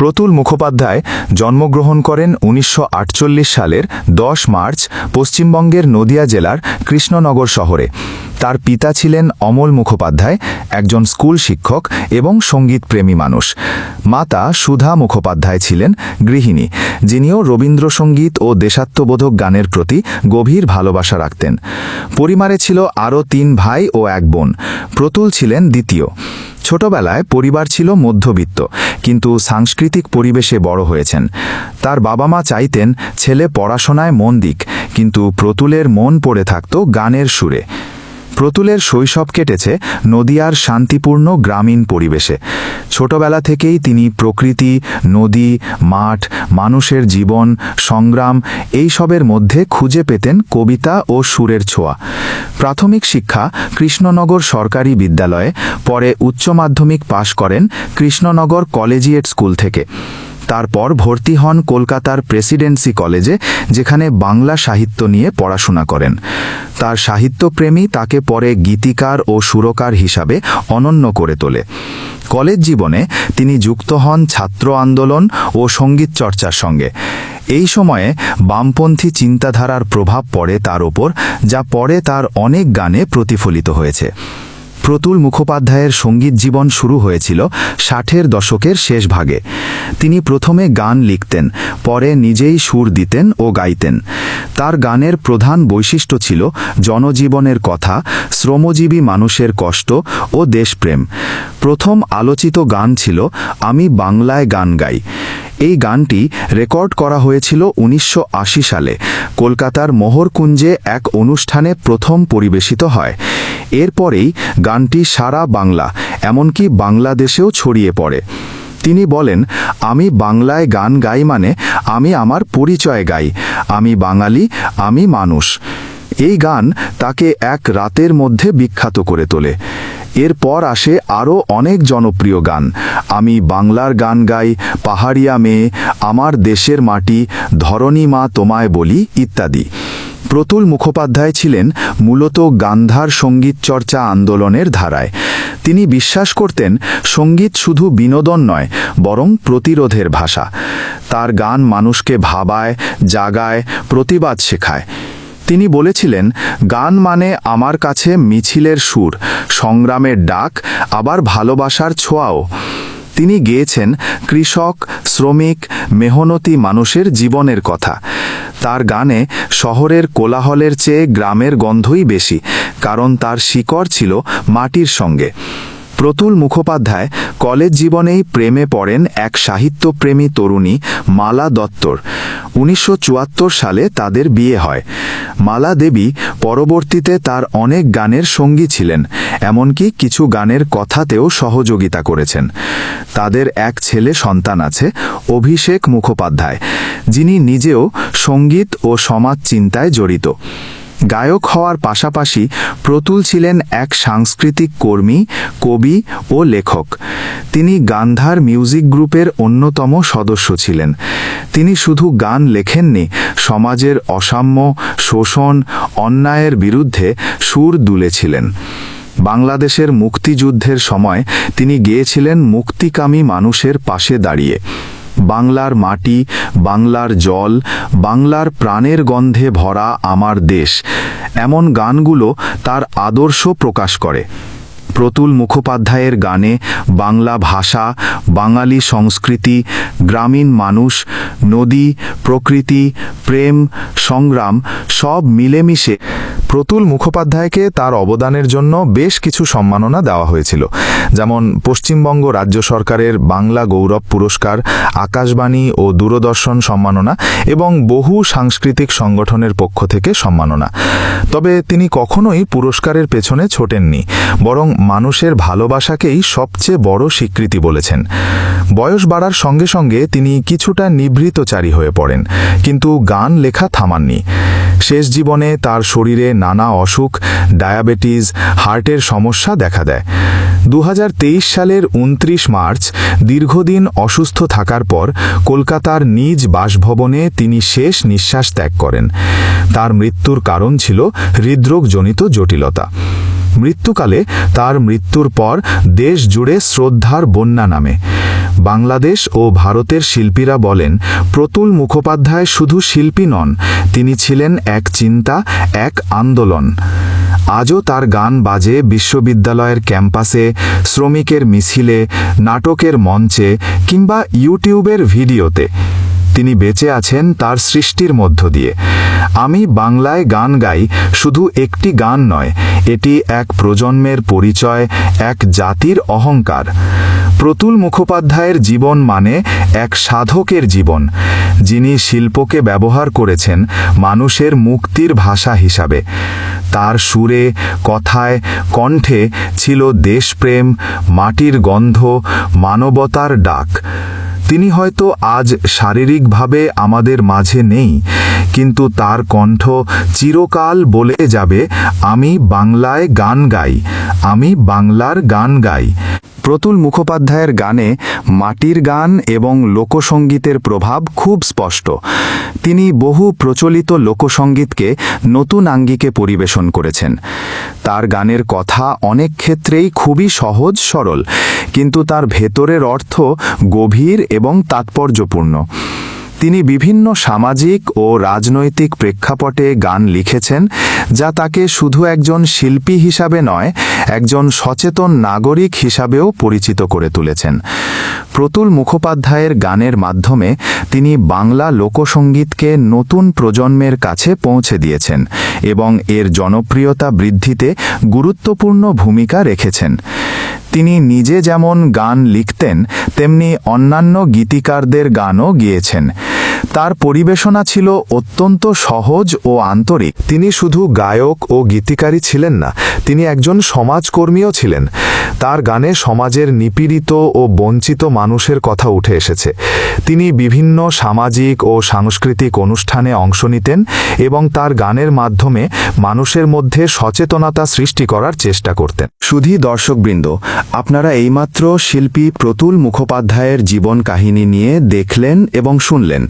প্রতুল মুখোপাধ্যায় জন্মগ্রহণ করেন উনিশশো আটচল্লিশ সালের দশ মার্চ পশ্চিমবঙ্গের নদিয়া জেলার কৃষ্ণনগর শহরে। তার পিতা ছিলেন অমল মুখোপাধ্যায়, একজন স্কুল শিক্ষক এবং সঙ্গীতপ্রেমী মানুষ। মাতা সুধা মুখোপাধ্যায় ছিলেন গৃহিণী, যিনিও রবীন্দ্রসঙ্গীত ও দেশাত্মবোধক গানের প্রতি গভীর ভালোবাসা রাখতেন। পরিবারে ছিল আরও তিন ভাই ও এক বোন। প্রতুল ছিলেন দ্বিতীয়। ছোটবেলায় পরিবার ছিল মধ্যবিত্ত। কিন্তু সাংস্কৃতিক পরিবেশে বড় হয়েছেন। তার বাবা মা চাইতেন ছেলে পড়াশোনায় মন দিক, কিন্তু প্রতুলের মন পড়ে থাকত গানের সুরে। প্রতুলের শৈশব কেটেছে নদিয়ার শান্তিপূর্ণ গ্রামীণ পরিবেশে। ছোটবেলা থেকেই তিনি প্রকৃতি, নদী, মাঠ, মানুষের জীবন, সংগ্রাম এইসবের মধ্যে খুঁজে পেতেন কবিতা ও সুরের ছোঁয়া। প্রাথমিক শিক্ষা কৃষ্ণনগর সরকারি বিদ্যালয়ে, পরে উচ্চ মাধ্যমিক পাশ করেন কৃষ্ণনগর কলেজিয়েট স্কুল থেকে। তারপর ভর্তি হন কলকাতার প্রেসিডেন্সি কলেজে, যেখানে বাংলা সাহিত্য নিয়ে পড়াশোনা করেন। তার সাহিত্যপ্রেমী তাকে পরে গীতিকার ও সুরকার হিসাবে অনন্য করে তোলে। কলেজ জীবনে তিনি যুক্ত হন ছাত্র আন্দোলন ও সংগীত চর্চার সঙ্গে। এই সময়ে বামপন্থী চিন্তাধারার প্রভাব পড়ে তার ওপর, যা পরে তার অনেক গানে প্রতিফলিত হয়েছে। প্রতুল মুখোপাধ্যায়ের সংগীত জীবন শুরু হয়েছিল ষাটের দশকের শেষ ভাগে তিনি প্রথমে গান লিখতেন, পরে নিজেই সুর দিতেন ও গাইতেন। তার গানের প্রধান বৈশিষ্ট্য ছিল জনজীবনের কথা, শ্রমজীবী মানুষের কষ্ট ও দেশপ্রেম। প্রথম আলোচিত গান ছিল আমি বাংলায় গান গাই। এই গানটি রেকর্ড করা হয়েছিল উনিশশো আশি সালে। কলকাতার মোহরকুঞ্জে এক অনুষ্ঠানে প্রথম পরিবেশিত হয়। এরপরেই গানটি সারা বাংলা, এমনকি বাংলাদেশেও ছড়িয়ে পড়ে। তিনি বলেন, আমি বাংলায় গান গাই মানে আমি আমার পরিচয় গাই। আমি বাঙালি, আমি মানুষ। এই গান তাকে এক রাতের মধ্যে বিখ্যাত করে তোলে। এরপর আসে আরও অনেক জনপ্রিয় গান। আমি বাংলার গান গাই, পাহাড়িয়া মেয়ে, আমার দেশের মাটি, ধরণী মা তোমায় বলি, ইত্যাদি। প্রতুল মুখোপাধ্যায় ছিলেন মূলত গান্ধার সংগীত চর্চা আন্দোলনের ধারায়। তিনি বিশ্বাস করতেন সংগীত শুধু বিনোদন নয়, বরং প্রতিরোধের ভাষা। তার গান মানুষকে ভাবায়, জাগায়, প্রতিবাদ শেখায়। তিনি বলেছিলেন, গান মানে আমার কাছে মিছিলের সুর, সংগ্রামের ডাক, আবার ভালোবাসার ছোঁয়াও। তিনি গেয়েছেন কৃষক, শ্রমিক, মেহনতি মানুষের জীবনের কথা। তার গানে শহরের কোলাহলের চেয়ে গ্রামের গন্ধই বেশি, কারণ তার শিকড় ছিল মাটির সঙ্গে। প্রতুল মুখোপাধ্যায় কলেজ জীবনেই প্রেমে পড়েন এক সাহিত্যপ্রেমী তরুণী, মালা দত্তর। উনিশশো চুয়াত্তর সালে তাদের বিয়ে হয়। মালা দেবী পরবর্তীতে তার অনেক গানের সঙ্গী ছিলেন, এমনকি কিছু গানের কথাতেও সহযোগিতা করেছেন। তাদের এক ছেলে সন্তান আছে, অভিষেক মুখোপাধ্যায়, যিনি নিজেও সংগীত ও সমাজ চিন্তায় জড়িত। গায়ক হওয়ার পাশাপাশি প্রতুল ছিলেন এক সাংস্কৃতিক কর্মী, কবি ও লেখক। তিনি গান্ধার মিউজিক গ্রুপের অন্যতম সদস্য ছিলেন। তিনি শুধু গান লেখেননি, সমাজের অসাম্য, শোষণ, অন্যায়ের বিরুদ্ধে সুর দুলেছিলেন। বাংলাদেশের মুক্তিযুদ্ধের সময় তিনি গেয়েছিলেন মুক্তিকামী মানুষের পাশে দাঁড়িয়ে। বাংলার মাটি, বাংলার জল, বাংলার প্রাণের গন্ধে ভরা আমার দেশ। এমন গানগুলো তার আদর্শ প্রকাশ করে। প্রতুল মুখোপাধ্যায়ের গানে বাংলা ভাষা, বাঙালি সংস্কৃতি, গ্রামীণ মানুষ, নদী, প্রকৃতি, প্রেম, সংগ্রাম সব মিলেমিশে প্রতুল মুখোপাধ্যায়কে তার অবদানের জন্য বেশ কিছু সম্মাননা দেওয়া হয়েছিল। যেমন পশ্চিমবঙ্গ রাজ্য সরকারের বাংলা গৌরব পুরস্কার, আকাশবাণী ও দূরদর্শন সম্মাননা এবং বহু সাংস্কৃতিক সংগঠনের পক্ষ থেকে সম্মাননা। তবে তিনি কখনোই পুরস্কারের পেছনে ছোটেননি, বরং মানুষের ভালোবাসাকেই সবচেয়ে বড় স্বীকৃতি বলেছেন। বয়স বাড়ার সঙ্গে সঙ্গে তিনি কিছুটা নিভৃতচারী হয়ে পড়েন, কিন্তু গান লেখা থামাননি। শেষ জীবনে তার শরীরে নানা অসুখ, ডায়াবেটিস, হার্টের সমস্যা দেখা দেয়। দু হাজার তেইশ সালের উনত্রিশ মার্চ দীর্ঘদিন অসুস্থ থাকার পর কলকাতার নিজ বাসভবনে তিনি শেষ নিঃশ্বাস ত্যাগ করেন। তার মৃত্যুর কারণ ছিল হৃদরোগজনিত জটিলতা। মৃত্যুকালে তার মৃত্যুর পর দেশ জুড়ে শ্রদ্ধার বন্যা নামে। বাংলাদেশ ও ভারতের শিল্পীরা বলেন, প্রতুল মুখোপাধ্যায় শুধু শিল্পী নন, তিনি ছিলেন এক চিন্তা, এক আন্দোলন। আজও তার গান বাজে বিশ্ববিদ্যালয়ের ক্যাম্পাসে, শ্রমিকের মিছিলে, নাটকের মঞ্চে কিংবা ইউটিউবের ভিডিওতে। তিনি বেঁচে আছেন তার সৃষ্টির মধ্য দিয়ে। আমি বাংলায় গান গাই, শুধু একটি গান নয়, এটি এক প্রজন্মের পরিচয়, এক জাতির অহংকার। প্রতুল মুখোপাধ্যায়ের জীবন মানে এক সাধকের জীবন, যিনি শিল্পকে ব্যবহার করেছেন মানুষের মুক্তির ভাষা হিসাবে। তার সুরে, কথায়, কণ্ঠে ছিল দেশপ্রেম, মাটির গন্ধ, মানবতার ডাক। তিনি হয়তো আজ শারীরিকভাবে আমাদের মাঝে নেই, কিন্তু তার কণ্ঠ চিরকাল বলে যাবে, আমি বাংলায় গান গাই, আমি বাংলার গান গাই। প্রতুল মুখোপাধ্যায়ের গানে মাটির গান এবং লোকসঙ্গীতের প্রভাব খুব স্পষ্ট। তিনি বহু প্রচলিত লোকসঙ্গীতকে নতুন আঙ্গিকে পরিবেশন করেছেন। তার গানের কথা অনেক ক্ষেত্রেই খুবই সহজ, সরল, কিন্তু তার ভেতরের অর্থ গভীর এবং তাৎপর্যপূর্ণ। তিনি বিভিন্ন সামাজিক ও রাজনৈতিক প্রেক্ষাপটে গান লিখেছেন, যা তাকে শুধু একজন শিল্পী হিসাবে নয়, একজন সচেতন নাগরিক হিসাবেও পরিচিত করে তুলেছেন। প্রতুল মুখোপাধ্যায়ের গানের মাধ্যমে তিনি বাংলা লোকসঙ্গীতকে নতুন প্রজন্মের কাছে পৌঁছে দিয়েছেন এবং এর জনপ্রিয়তা বৃদ্ধিতে গুরুত্বপূর্ণ ভূমিকা রেখেছেন। তিনি নিজে যেমন গান লিখতেন, তেমনি অন্যান্য গীতিকারদের গানও গিয়েছেন। তার পরিবেশনা ছিল অত্যন্ত সহজ ও আন্তরিক। তিনি শুধু গায়ক ও গীতিকারী ছিলেন না, তিনি একজন সমাজকর্মীও ছিলেন। তার গানে সমাজের নিপীড়িত ও বঞ্চিত মানুষের কথা উঠে এসেছে। তিনি বিভিন্ন সামাজিক ও সাংস্কৃতিক অনুষ্ঠানে অংশ নিতেন এবং তার গানের মাধ্যমে মানুষের মধ্যে সচেতনতা সৃষ্টি করার চেষ্টা করতেন। শুধু দর্শকবৃন্দ, আপনারা এইমাত্র শিল্পী প্রতুল মুখোপাধ্যায়ের জীবন কাহিনী নিয়ে দেখলেন এবং শুনলেন।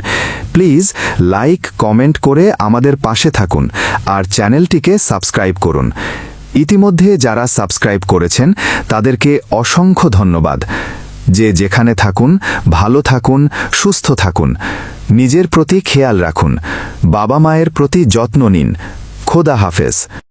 প্লিজ লাইক, কমেন্ট করে আমাদের পাশে থাকুন আর চ্যানেলটিকে সাবস্ক্রাইব করুন। ইতিমধ্যে যারা সাবস্ক্রাইব করেছেন, তাদেরকে অসংখ্য ধন্যবাদ। যে যেখানে থাকুন, ভালো থাকুন, সুস্থ থাকুন। নিজের প্রতি খেয়াল রাখুন। বাবা মায়ের প্রতি যত্ন নিন। খোদা হাফেজ।